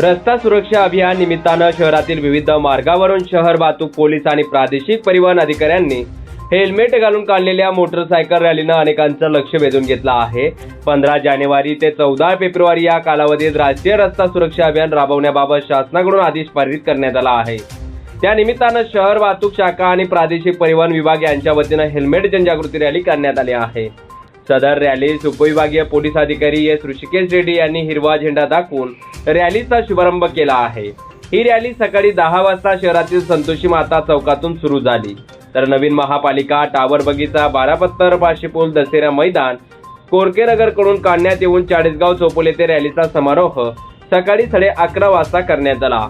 रस्ता सुरक्षा अभियान निमित्तानं शहरातील विविध मार्गावरून शहर वाहतूक पोलीस आणि प्रादेशिक परिवहन अधिकाऱ्यांनी हेल्मेट घालून काढलेल्या मोटरसायकल रॅलीनं अनेकांचं लक्ष वेधून घेतलं आहे. पंधरा जानेवारी ते चौदा फेब्रुवारी या कालावधीत राष्ट्रीय रस्ता सुरक्षा अभियान राबवण्याबाबत शासनाकडून आदेश पारित करण्यात आला आहे. त्या निमित्तानं शहर वाहतूक शाखा आणि प्रादेशिक परिवहन विभाग यांच्या वतीनं हेल्मेट जनजागृती रॅली करण्यात आली आहे. सदर रॅलीस उपविभागीय पोलीस अधिकारी एस ऋषिकेश रेड्डी यांनी हिरवा झेंडा दाखवून रॅलीचा शुभारंभ केला आहे. ही रॅली सकाळी दहा वाजता शहरातील संतोषी माता चौकातून सुरू झाली. तर नवीन महापालिका टावर बगीचा बारापत्तर पाशीपूल दसेरा मैदान कोरकेनगरकडून काढण्यात येऊन चाळीसगाव चोपोल येथे रॅलीचा समारोह सकाळी साडे अकरा वाजता करण्यात आला.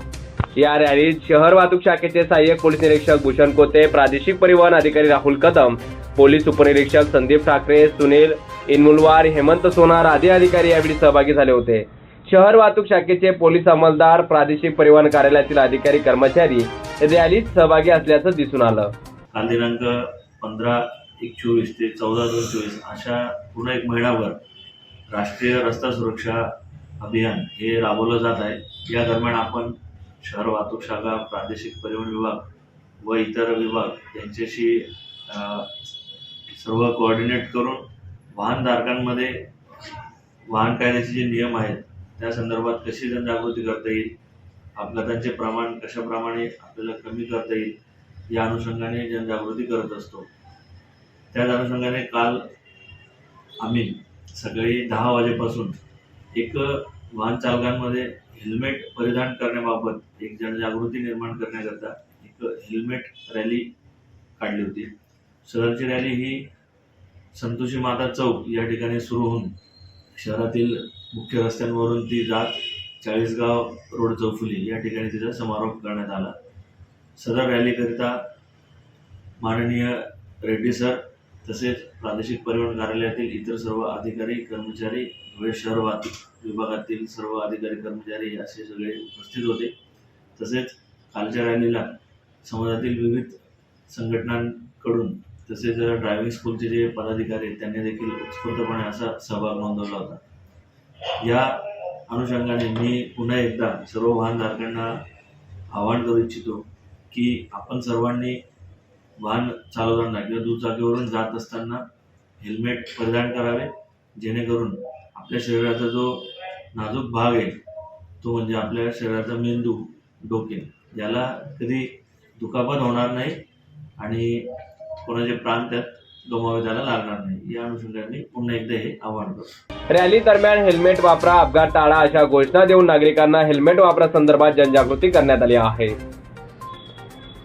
या रॅलीत शहर वाहतूक शाखेचे सहाय्यक पोलीस निरीक्षक भूषण कोते प्रादेशिक परिवहन अधिकारी राहुल कदम पोलीस उपनिरीक्षक संदीप ठाकरे सुनील इनमुलवार हेमंत सोनार आदी अधिकारी यावेळी सहभागी झाले होते. शहर वाहतूक शाखेचे पोलीस अंमलदार प्रादेशिक परिवहन कार्यालयातील अधिकारी कर्मचारी रॅलीत सहभागी असल्याचं दिसून आलं. काल दिनांक पंधरा एक चोवीस ते चौदा दोन चोवीस अशा पूर्ण एक महिनाभर राष्ट्रीय रस्ता सुरक्षा अभियान हे राबवलं जात आहे. या दरम्यान आपण शहर वाहतूक शाखा प्रादेशिक परिवहन विभाग व इतर विभाग यांच्याशी सर्व कोऑर्डिनेट करून वाहनधारकांमध्ये वाहन कायद्याचे जे नियम आहेत त्या संदर्भात कशी जनजागृती करता येईल अपघातांचे प्रमाण कशाप्रमाणे आपल्याला कमी करता येईल या अनुषंगाने जनजागृती करत असतो. त्याच अनुषंगाने काल आम्ही सकाळी दहा वाजेपासून एक वाहन चालकांमध्ये हेल्मेट परिधान करण्याबाबत एक जनजागृती निर्माण करण्याकरता एक हेल्मेट रॅली काढली होती. सदरची रॅली ही संतोषी माता चौक या ठिकाणी सुरू होऊन शहरातील मुख्य रस्त्यांवरून ती जात चाळीसगाव रोड चौफुली या ठिकाणी तिचा समारोप करण्यात आला. सदर रॅलीकरिता माननीय रेड्डी सर तसेच प्रादेशिक परिवहन कार्यालयातील इतर सर्व अधिकारी कर्मचारी धुळे शहर वाहतूक विभागातील सर्व अधिकारी कर्मचारी असे सगळे उपस्थित होते. तसेच कालच्या रॅलीला समाजातील विविध संघटनांकडून तसेच ड्रायव्हिंग स्कूलचे जे पदाधिकारी आहेत त्यांनी देखील उत्स्फूर्तपणे असा सहभाग नोंदवला होता. या अनुषंगाने मी पुन्हा एकदा सर्व वाहनधारकांना आवाहन करू इच्छितो की आपण सर्वांनी वाहन चालवताना किंवा दुचाकीवरून जात असताना हेल्मेट परिधान करावे जेणेकरून आपल्या शरीराचा जो नाजूक भाग आहे तो म्हणजे आपल्या शरीराचा मेंदू डोके याला कधी दुखापत होणार नाही आणि कोणाचे प्राण त्यात गमावे त्याला लागणार नाही. या अनुषंगाने पुन्हा एकदा हे आवाहन करतो. रॅली दरम्यान हेल्मेट वापरा अपघात टाळा अशा घोषणा देऊन नागरिकांना हेल्मेट वापरा संदर्भात जनजागृती करण्यात आली आहे.